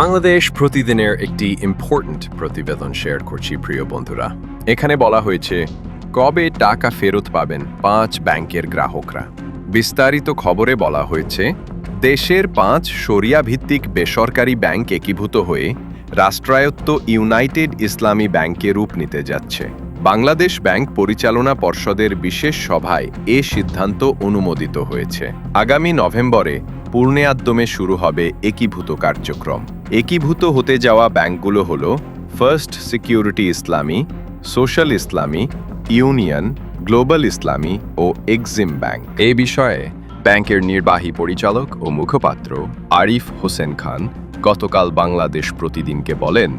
বাংলাদেশ প্রতিদিনের একটি ইম্পর্ট্যান্ট প্রতিবেদন শেয়ার করছি প্রিয় বন্ধুরা। এখানে বলা হয়েছে, কবে টাকা ফেরত পাবেন পাঁচ ব্যাংকের গ্রাহকরা? বিস্তারিত খবরে বলা হয়েছে, দেশের পাঁচ সরিয়া ভিত্তিক বেসরকারি ব্যাংক একীভূত হয়ে রাষ্ট্রায়ত্ত ইউনাইটেড ইসলামী ব্যাংকে রূপ নিতে যাচ্ছে। বাংলাদেশ ব্যাংক পরিচালনা পর্ষদের বিশেষ সভায় এ সিদ্ধান্ত অনুমোদিত হয়েছে। আগামী নভেম্বরে পূর্ণেয়াদ্যমে শুরু হবে একীভূত কার্যক্রম। একীভূত হতে যাওয়া ব্যাংকগুলো হল first security Islami, social Islami, union, global Islami ও এক্সিম ব্যাংক। এ বিষয়ে ব্যাংকের নির্বাহী পরিচালক ও মুখপাত্র আরিফ হোসেন খান গতকাল বাংলাদেশ প্রতিদিনকে বলেন,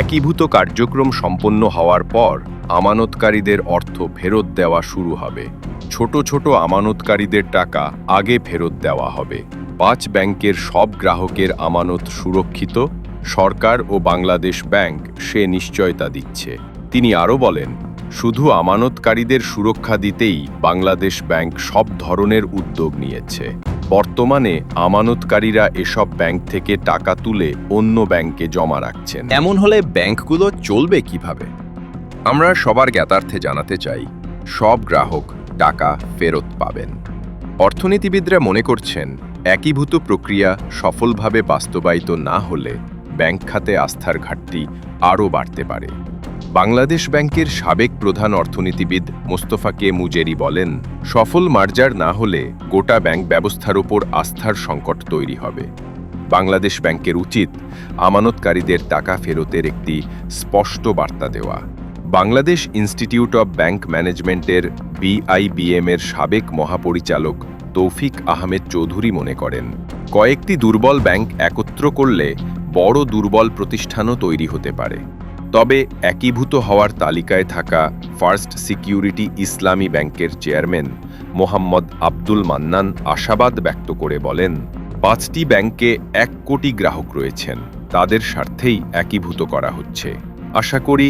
একীভূত কার্যক্রম সম্পন্ন হওয়ার পর আমানতকারীদের অর্থ ফেরত দেওয়া শুরু হবে। ছোট ছোট আমানতকারীদের টাকা আগে ফেরত দেওয়া হবে। পাঁচ ব্যাংকের সব গ্রাহকের আমানত সুরক্ষিত, সরকার ও বাংলাদেশ ব্যাংক সে নিশ্চয়তা দিচ্ছে। তিনি আরও বলেন, শুধু আমানতকারীদের সুরক্ষা দিতেই বাংলাদেশ ব্যাংক সব ধরনের উদ্যোগ নিয়েছে। বর্তমানে আমানতকারীরা এসব ব্যাংক থেকে টাকা তুলে অন্য ব্যাংকে জমা রাখছেন। এমন হলে ব্যাংকগুলো চলবে কীভাবে? আমরা সবার জ্ঞাতার্থে জানাতে চাই, সব গ্রাহক টাকা ফেরত পাবেন। অর্থনীতিবিদরা মনে করছেন, একীভূত প্রক্রিয়া সফলভাবে বাস্তবায়িত না হলে ব্যাংক খাতে আস্থার ঘাটতি আরও বাড়তে পারে। বাংলাদেশ ব্যাংকের সাবেক প্রধান অর্থনীতিবিদ মোস্তফা কে মুজেরি বলেন, সফল মার্জার না হলে গোটা ব্যাংক ব্যবস্থার ওপর আস্থার সংকট তৈরি হবে। বাংলাদেশ ব্যাংকের উচিত আমানতকারীদের টাকা ফেরতের একটি স্পষ্ট বার্তা দেওয়া। বাংলাদেশ ইনস্টিটিউট অব ব্যাংক ম্যানেজমেন্টের বিআইবিএম এর সাবেক মহাপরিচালক তৌফিক আহমেদ চৌধুরী মনে করেন, কয়েকটি দুর্বল ব্যাংক একত্র করলে বড় দুর্বল প্রতিষ্ঠানও তৈরি হতে পারে। তবে একীভূত হওয়ার তালিকায় থাকা ফার্স্ট সিকিউরিটি ইসলামী ব্যাংকের চেয়ারম্যান মোহাম্মদ আব্দুল মান্নান আশাবাদ ব্যক্ত করে বলেন, পাঁচটি ব্যাংকে এক কোটি গ্রাহক রয়েছেন, তাদের স্বার্থেই একীভূত করা হচ্ছে। আশা করি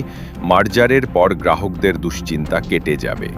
মার্জারের পর গ্রাহকদের দুশ্চিন্তা কেটে যাবে।